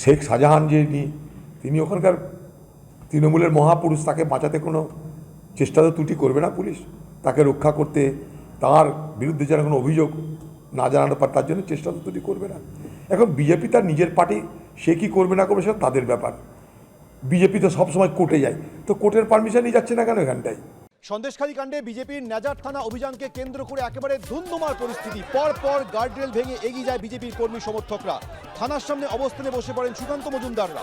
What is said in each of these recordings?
শেখ শাহজাহান যিনি তিনি ওখানকার তৃণমূলের মহাপুরুষ, তাকে বাঁচাতে কোনো চেষ্টা তো ত্রুটি করবে না পুলিশ? তাকে রক্ষা করতে তার বিরুদ্ধে যেন কোনো অভিযোগ না জানানো পারে, তার জন্য চেষ্টা তো ত্রুটি করবে না। এখন বিজেপি তার নিজের পার্টি, সে কী করবে না করবে সেটা তাদের ব্যাপার। বিজেপি তো সবসময় কোর্টে যায়। তো কোর্টের পারমিশনই যাচ্ছে না কেন এখানটায়? সন্দেশখালী কাণ্ডে বিজেপির নাজার থানা অভিযানকে কেন্দ্র করে একেবারে ধুন্ধুমার পরিস্থিতি। পর পর গার্ডরেল ভেঙে এগিয়ে যায় বিজেপির কর্মী সমর্থকরা। থানার সামনে অবস্থানে বসে পড়েন সুকান্ত মজুমদাররা।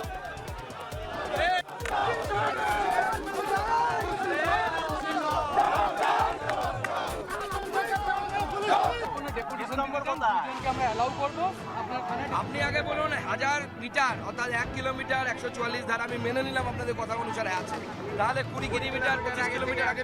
আপনি আগে বলুন, হাজার মিটার, অর্থাৎ এক কিলোমিটার একশো চুয়াল্লিশ ধারা, আমি মেনে নিলাম আপনাদের কথা অনুসারে আছে। তাহলে কুড়ি কিলোমিটার, পঁচিশ কিলোমিটার আগে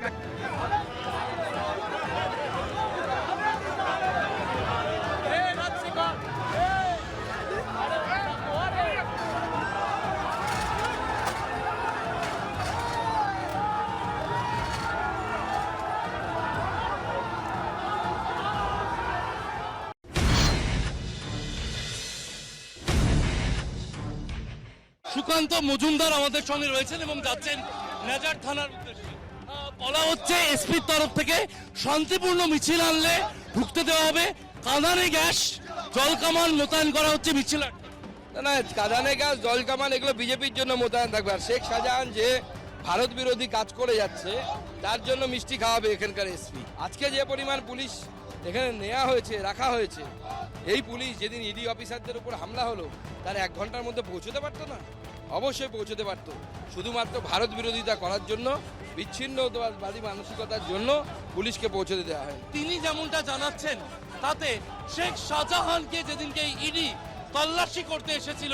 সুকান্ত মজুমদার আমাদের সঙ্গে রয়েছেন এবং যাচ্ছেন নেজার থানার বলা হচ্ছে এসপির তরফ থেকে শান্তিপূর্ণ মিছিল আনলে ঢুকতে দেওয়া হবে। কাঁদানে গ্যাস, জল কামান মোতায়েন করা হচ্ছে মিছিল না কাদানে গাছ জল কামান এগুলো বিজেপির জন্য মোতায়েন থাকবে। আর শেখ শাহজাহান যে ভারত বিরোধী কাজ করে যাচ্ছে, তার জন্য মিষ্টি খাওয়াবে এখানকার এসপি। আজকে যে পরিমাণ পুলিশ এখানে নেওয়া হয়েছে, রাখা হয়েছে এই পুলিশ যেদিন ইডি অফিসারদের উপর হামলা হলো, তার এক ঘণ্টার মধ্যে পৌঁছতে পারতো না? অবশ্যই পৌঁছতে পারতো। শুধুমাত্র ভারত বিরোধিতা করার জন্য বিচ্ছিন্নবাদী মানসিকতার জন্য পুলিশকে পৌঁছতে দেওয়া হয়। তিনি যেমনটা জানাচ্ছেন, তাতে শেখ শাহজাহানকে যেদিনকে ইডি তল্লাশি করতে এসেছিল,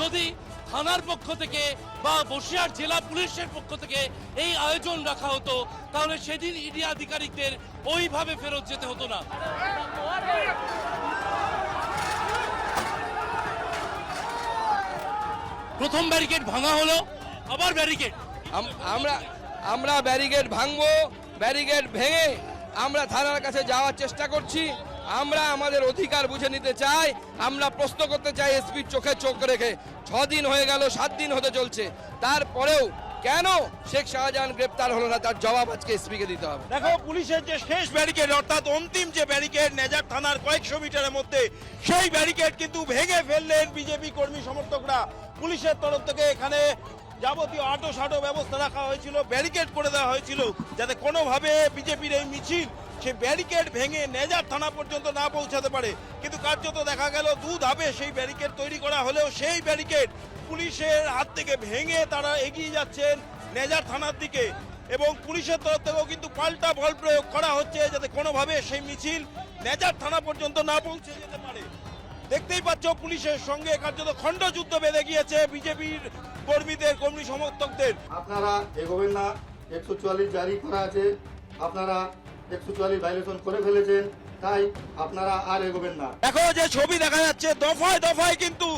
যদি থানার পক্ষ থেকে বা বসিরহাট জেলা পুলিশের পক্ষ থেকে এই আয়োজন রাখা হতো, তাহলে সেদিন ইডি আধিকারিকদের ওইভাবে ফেরত যেতে হতো না। প্রথম ব্যারিকেড ভাঙা হলো আবার ব্যারিকেড আমরা আমরা ব্যারিকেড ভাঙবো ব্যারিকেড ভেঙে আমরা থানার কাছে যাওয়ার চেষ্টা করছি। আমরা আমাদের অধিকার বুঝে নিতে চাই আমরা প্রশ্ন করতে চাই এসপির চোখে চোখ রেখে। ছ দিন হয়ে গেল সাত দিন হতে চলছে। তারপরেও কেন শেখ শাহজাহান গ্রেপ্তার হলো না? তার জবাব আজকে এসপিকে দিতে হবে। দেখো পুলিশের যে শেষ ব্যারিকেড অর্থাৎ অন্তিম যে ব্যারিকেড নেজার থানার কয়েকশো মিটারের মধ্যে সেই ব্যারিকেড কিন্তু ভেঙে ফেললেন বিজেপি কর্মী সমর্থকরা। পুলিশের তরফ থেকে এখানে যাবতীয় আটো সাটো ব্যবস্থা রাখা হয়েছিল ব্যারিকেড করে দেওয়া হয়েছিল, যাতে কোনোভাবে বিজেপির এই মিছিল, সে ব্যারিকেড ভেঙে নেজার থানা পর্যন্ত না পৌঁছাতে পারে। কিন্তু কার্যত দেখা গেল দু ধাপে সেই ব্যারিকেড তৈরি করা হলেও সেই ব্যারিকেড পুলিশের হাত থেকে ভেঙে তারা এগিয়ে যাচ্ছেন নেজার থানার দিকে। এবং পুলিশের তরফ থেকেও কিন্তু পাল্টা বল প্রয়োগ করা হচ্ছে, যাতে কোনোভাবে সেই মিছিল নেজার থানা পর্যন্ত না পৌঁছে যেতে পারে। দেখতেই পাচ্ছ পুলিশের সঙ্গে কার্যত খণ্ডযুদ্ধ বেঁধে গিয়েছে বিজেপির কর্মীদের কর্মী সমর্থকদের। আপনারা এগোবেন না একশো চুয়াল্লিশ জারি করা আছে আপনারা একশো চুয়াল্লিশ ভাইলেশন করে ফেলেছেন তাই আপনারা আর এগোবেন না। দেখো যে ছবি দেখা যাচ্ছে দফায় দফায় কিন্তু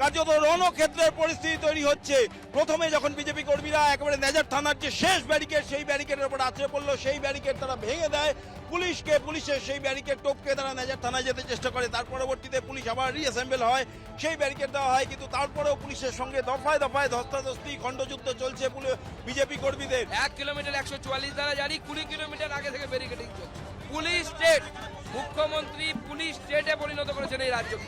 কার্যত রণক্ষেত্রের পরিস্থিতি তৈরি হচ্ছে। প্রথমে যখন বিজেপি কর্মীরা একেবারে নেজার থানার যে শেষ ব্যারিকেড, সেই ব্যারিকেডের উপর আছড়ে পড়ল, সেই ব্যারিকেড তারা ভেঙে দেয়। পুলিশকে পুলিশের সেই ব্যারিকেড টোপকে তারা নেজার থানায় যেতে চেষ্টা করে। তার পরবর্তীতে পুলিশ আবার রিঅ্যাসেম্বল হয়। সেই ব্যারিকেড দেওয়া হয়, কিন্তু তারপরেও পুলিশের সঙ্গে দফায় দফায় ধস্তাধস্তি, খণ্ডযুদ্ধ চলছে বিজেপি কর্মীদের। এক কিলোমিটার একশো চুয়াল্লিশ দ্বারা জারি, কুড়ি কিলোমিটার আগে থেকে ব্যারিকেডিং চলছে। পুলিশ স্টেট মুখ্যমন্ত্রী পুলিশ স্টেটে পরিণত করেছেন এই রাজ্যকে।